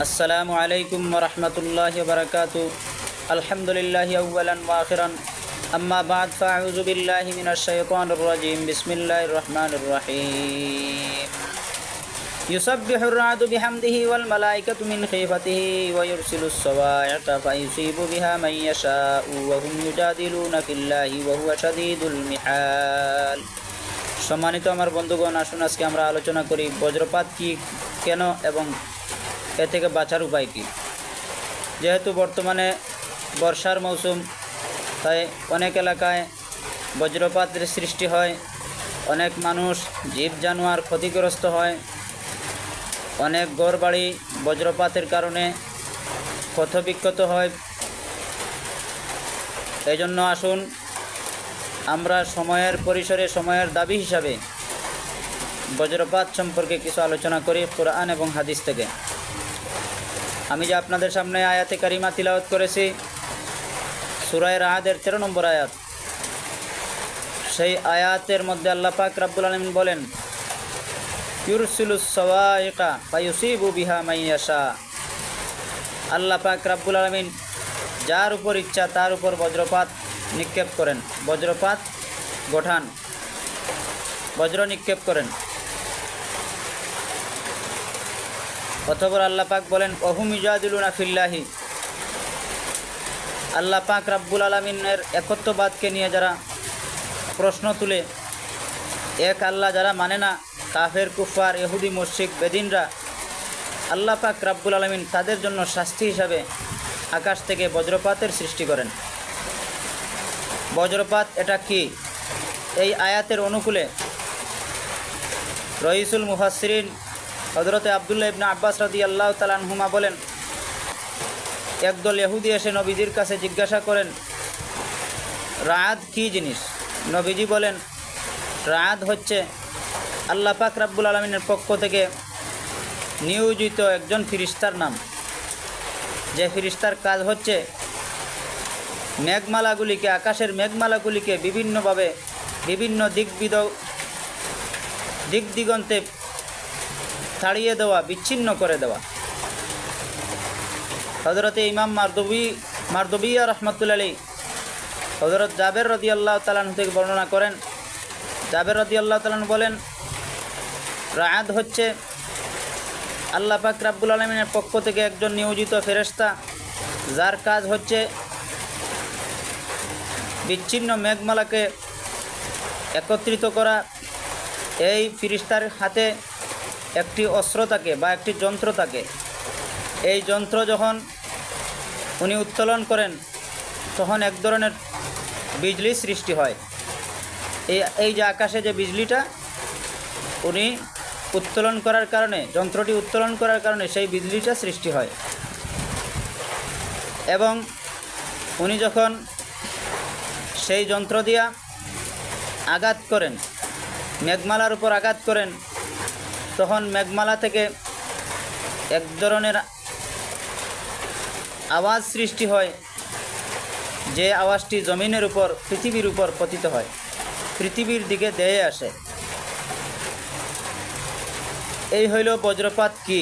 السلام عليكم ورحمة الله وبركاته الحمد لله أولا وآخرا أما بعد فأعوذ بالله من الشيطان الرجيم بسم الله الرحمن الرحيم يسبح الرعد بحمده والملائكة من خيفته ويرسل الصواعق فيصيب بها من يشاء وهم يجادلون في الله وهو شديد المحال সম্মানিত আমার বন্ধুগণ আসুন আজকে আমরা আলোচনা করি বজ্রপাত কি কেন এবং এ থেকে বাঁচার উপায় কী? যেহেতু বর্তমানে বর্ষার মৌসুম, তাই অনেক এলাকায় বজ্রপাতের সৃষ্টি হয়, অনেক মানুষ জীব জানোয়ার ক্ষতিগ্রস্ত হয়, অনেক গড়বাড়ি বজ্রপাতের কারণে ক্ষতবিক্ষত হয়। এই জন্য আসুন, আমরা সময়ের পরিসরে সময়ের দাবি হিসাবে বজ্রপাত সম্পর্কে কিছু আলোচনা করি, কোরআন এবং হাদিস থেকে। আমি যে আপনাদের সামনে আয়াতে কারিমা তিলাওয়াত করেছি, সুরায় রাহাদের তেরো নম্বর আয়াত। সেই আয়াতের মধ্যে আল্লাহ পাক রাব্বুল আলমিন বলেন বিহা মাইয়াশা আল্লাহ পাক রাব্বুল আলমিন যার উপর ইচ্ছা, তার উপর বজ্রপাত নিক্ষেপ করেন। বজ্রপাত গঠান। বজ্র নিক্ষেপ করেন। অথবর আল্লাহ পাক বলেন ইজাদুলুনা ফিল্লাহি। আল্লাহ পাক রাব্বুল আলমিনের একত্ববাদকে নিয়ে যারা প্রশ্ন তুলে, এক আল্লাহ যারা মানে না, কাফের কুফার এহুদি মুশিক বেদিনরা, আল্লাহ পাক রাব্বুল আলমিন তাদের জন্য শাস্তি হিসাবে আকাশ থেকে বজ্রপাতের সৃষ্টি করেন। বজ্রপাত এটা কি? এই আয়াতের অনুকূলে রইসুল মুহাসরিন হজরতে আবদুল্লাহ ইবনা আব্বাস রাদি আল্লাহ তালানহুমা বলেন, একদল ইহুদি এসে নবীজির কাছে জিজ্ঞাসা করেন রাত কি জিনিস? নবীজি বলেন রাত হচ্ছে আল্লাহ পাক রাব্বুল আলমিনের পক্ষ থেকে নিয়োজিত একজন ফিরিস্তার নাম। যে ফিরিস্তার কাজ হচ্ছে মেঘমালাগুলিকে, আকাশের মেঘমালাগুলিকে বিভিন্নভাবে, বিভিন্ন দিকবিদ দিক দিগন্তে ছাড়িয়ে দেওয়া, বিচ্ছিন্ন করে দেওয়া। হজরতে ইমাম মারদবি, মারদবিয়া রহমতুল আলী হজরত জাবের রদি আল্লাহ তালান থেকে বর্ণনা করেন। জাবের রদি আল্লাহ তালান বলেন রায়াত হচ্ছে আল্লাহ পাক রাব্বুল আলমিনের পক্ষ থেকে একজন নিয়োজিত ফেরেস্তা যার কাজ হচ্ছে বিচ্ছিন্ন মেঘমালাকে একত্রিত করা। এই ফিরিস্তার হাতে একটি অস্ত্র থাকে বা একটি যন্ত্র থাকে। এই যন্ত্র যখন উনি উত্তোলন করেন, তখন এক ধরনের বিজলি সৃষ্টি হয়। এই এই যে আকাশে যে বিজলিটা, উনি উত্তোলন করার কারণে, যন্ত্রটি উত্তোলন করার কারণে সেই বিজলিটা সৃষ্টি হয়। এবং উনি যখন সেই যন্ত্র দিয়া আঘাত করেন, মেঘমালার উপর আঘাত করেন তখন মেঘমালা থেকে এক ধরনের আওয়াজ সৃষ্টি হয়, যে আওয়াজটি জমিনের উপর, পৃথিবীর উপর পতিত হয়। পৃথিবীর দিকে দেয়ে আসে। এই হইল বজ্রপাত কি?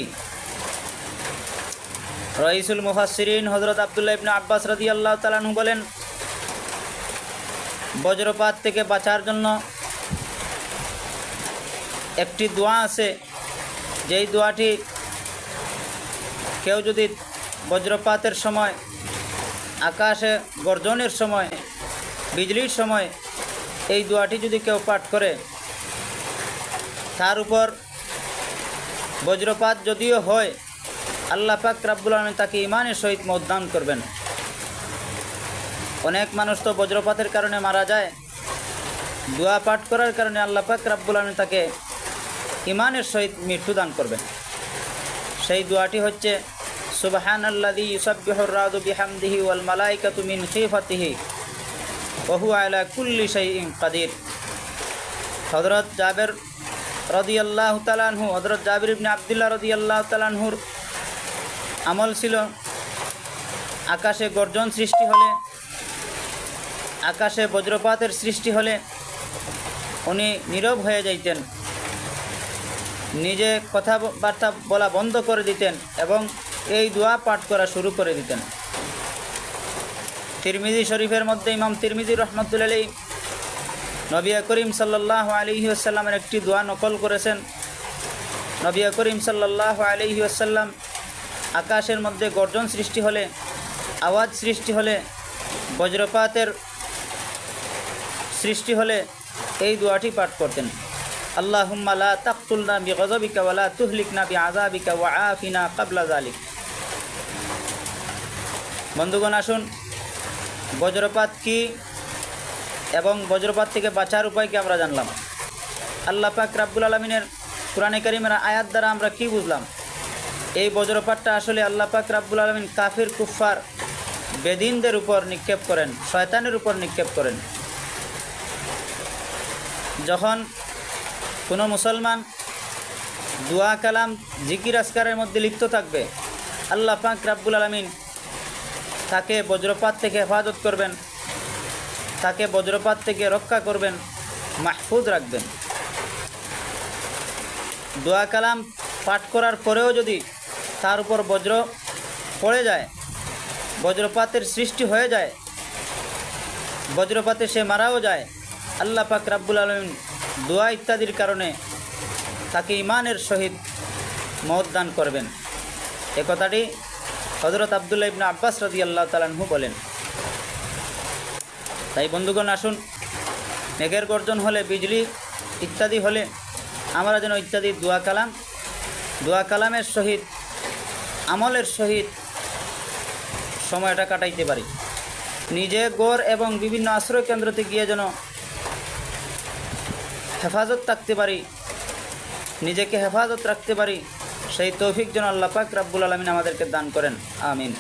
রইসুল মুহাসিরিন হজরত আবদুল্লাহ ইবনে আব্বাস রাদি আল্লাহ তালানহু বলেন, বজ্রপাত থেকে বাঁচার জন্য একটি দোয়া আছে, যেই দোয়াটি কেউ যদি বজ্রপাতের সময়, আকাশে গর্জনের সময়, বিজলির সময় এই দোয়াটি যদি কেউ পাঠ করে, তার উপর বজ্রপাত যদিও হয়, আল্লাহ পাক রাব্বুল আলমী তাকে ইমানের সহিত মতদান করবেন। অনেক মানুষ তো বজ্রপাতের কারণে মারা যায়, দোয়া পাঠ করার কারণে আল্লাহ পাক রাব্বুল আলমী তাকে ইমানের সহিত মৃত্যুদান করবেন। সেই দোয়াটি হচ্ছে সুবাহান আল্লাদি ইউসাবিহর ওয়াল মালাইকাতু মিন খিফাতিহি ওহু আলা কুল্লি শাইইন কাদির। হজরত জাবের রদি আল্লাহ তালানহু হজরত জাবির ইবনে আবদুল্লাহ রদি আল্লাহ তালানহুর আমল ছিল, আকাশে গর্জন সৃষ্টি হলে, আকাশে বজ্রপাতের সৃষ্টি হলে উনি নীরব হয়ে যাইতেন। নিজে কথাবার্তা বলা বন্ধ করে দিতেন এবং এই দোয়া পাঠ করা শুরু করে দিতেন। তিরমিজি শরীফের মধ্যে ইমাম তিরমিজি রহমতুল্লাহ নবী করিম সাল্লাহ আলহি আসাল্লামের একটি দোয়া নকল করেছেন। নবী করিম সাল্লাহ আলহি আসাল্লাম আকাশের মধ্যে গর্জন সৃষ্টি হলে, আওয়াজ সৃষ্টি হলে, বজ্রপাতের সৃষ্টি হলে এই দোয়াটি পাঠ করতেন। আল্লাহুম্মা লা তাকতুলনা বিগযবিকা ওয়া লা তুহলিকনা বিআযাবিকা ওয়া আফিনা বন্ধুগণ, আসুন, বজ্রপাত কি এবং বজ্রপাত থেকে বাঁচার উপায়কে আমরা জানলাম? আল্লাহ পাক রাব্বুল আলমিনের কোরআনে কারিমের আয়াত দ্বারা আমরা কি বুঝলাম? এই বজ্রপাতটা আসলে আল্লাহ পাক রাব্বুল আলমিন কাফির, কুফফার, বেদিনদের উপর নিক্ষেপ করেন, শয়তানের উপর নিক্ষেপ করেন। যখন কোনো মুসলমান দোয়া, কালাম, জিকির আসকারের মধ্যে লিপ্ত থাকবে। আল্লাহ পাক রাব্বুল আলমিন তাকে বজ্রপাত থেকে হেফাজত করবেন, তাকে বজ্রপাত থেকে রক্ষা করবেন, মাহফুজ রাখবেন। দোয়া, কালাম পাঠ করার পরেও যদি তার উপর বজ্র পড়ে যায়, বজ্রপাতের সৃষ্টি হয়ে যায়, বজ্রপাতে সে মারাও যায়, আল্লাহ পাক রাব্বুল আলমিন দোয়া ইত্যাদির কারণে তাকে ইমানের সহিত মত দান করবেন। এ কথাটি হজরত আবদুল্লাহ ইবনা আব্বাস রদি আল্লাহ তালাহু বলেন। তাই বন্ধুগণ, আসুন মেঘের গর্জন হলে, বিজলি ইত্যাদি হলে আমরা যেন ইত্যাদি দোয়া কালাম, দোয়া কালামের সহিত, আমলের সহিত সময়টা কাটাইতে পারি। নিজে গড় এবং বিভিন্ন আশ্রয় কেন্দ্রতে গিয়ে যেন হেফাজত থাকতে পারি, নিজেকে হেফাজত রাখতে পারি, সেই তৌফিক যেন আল্লাহ পাক রাব্বুল আলমিন আমাদেরকে দান করেন, আমিন।